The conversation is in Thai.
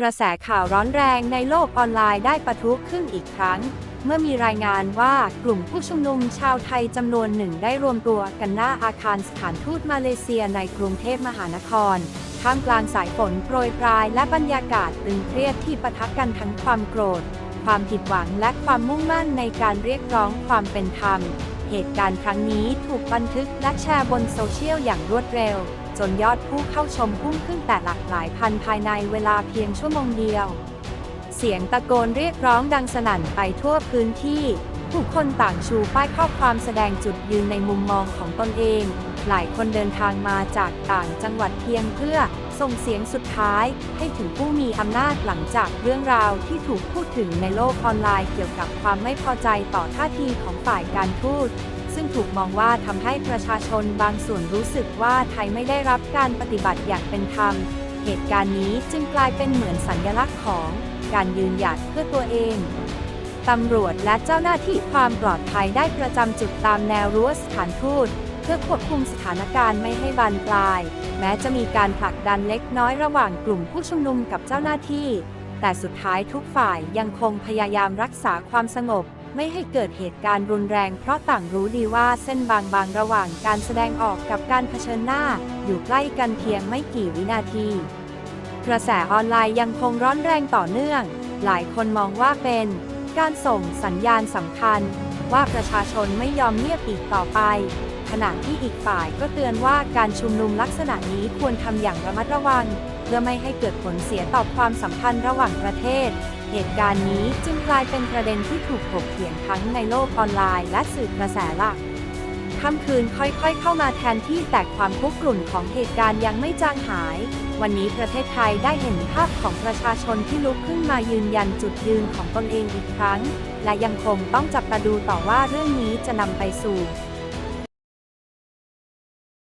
กระแสข่าวร้อนแรงในโลกออนไลน์ได้ปะทุขึ้นอีกครั้ง เมื่อมีรายงานว่ากลุ่มผู้ชุมนุมชาวไทยจำนวนหนึ่งได้รวมตัวกันหน้าอาคารสถานทูตมาเลเซียในกรุงเทพมหานคร ท่ามกลางสายฝนโปรยปลายและบรรยากาศตึงเครียดที่ปะทะกันทั้งความโกรธ ความผิดหวังและความมุ่งมั่นในการเรียกร้องความเป็นธรรม เหตุการณ์ครั้งนี้ถูกบันทึกและแชร์บนโซเชียลอย่างรวดเร็ว นยอดผู้เข้าชมพุ่งขึ้นแต่หลักหลายพันภายในเวลาเพียงชั่วโมงเดียว เสียงตะโกนเรียกร้องดังสนั่นไปทั่วพื้นที่ผู้คนต่างชูป้ายข้อความแสดงจุดยืนในมุมมองของตนเอง หลายคนเดินทางมาจากต่างจังหวัดเพียงเพื่อส่งเสียงสุดท้ายให้ถึงผู้มีอำนาจหลังจากเรื่องราวที่ถูกพูดถึงในโลกออนไลน์เกี่ยวกับความไม่พอใจต่อท่าทีของฝ่ายการทูต ซึ่งถูกมองว่าทำให้ประชาชนบางส่วนรู้สึกว่าไทยไม่ได้รับการปฏิบัติอย่างเป็นธรรม เหตุการณ์นี้จึงกลายเป็นเหมือนสัญลักษณ์ของการยืนหยัดเพื่อตัวเองตำรวจและเจ้าหน้าที่ความปลอดภัยได้ประจำจุดตามแนวรั้วสถานทูตเพื่อควบคุมสถานการณ์ไม่ให้บานปลาย แม้จะมีการผลักดันเล็กน้อยระหว่างกลุ่มผู้ชุมนุมกับเจ้าหน้าที่ แต่สุดท้ายทุกฝ่ายยังคงพยายามรักษาความสงบ ไม่ให้เกิดเหตุการณ์รุนแรง เพราะต่างรู้ดีว่าเส้นบางๆ ระหว่างการแสดงออกกับการเผชิญหน้า อยู่ใกล้กันเพียงไม่กี่วินาที กระแสออนไลน์ยังคงร้อนแรงต่อเนื่อง หลายคนมองว่าเป็นการส่งสัญญาณสำคัญ ว่าประชาชนไม่ยอมเงียบอีกต่อไป ขณะที่อีกฝ่ายก็เตือนว่าการชุมนุมลักษณะนี้ควรทำอย่างระมัดระวัง พื่อไม่ให้เกิดผลเสียต่อความสัมพันธ์ระหว่างประเทศ เหตุการณ์นี้จึงกลายเป็นประเด็นที่ถูกถกเถียงทั้งในโลกออนไลน์และสื่อกระแสหลักค่ำคืนค่อยๆ เข้ามาแทนที่แต่ความคุกรุ่นของเหตุการณ์ยังไม่จางหาย วันนี้ประเทศไทยได้เห็นภาพของประชาชนที่ลุกขึ้นมายืนยันจุดยืนของตนเองอีกครั้ง และยังคงต้องจับตาดูต่อว่าเรื่องนี้จะนำไปสู่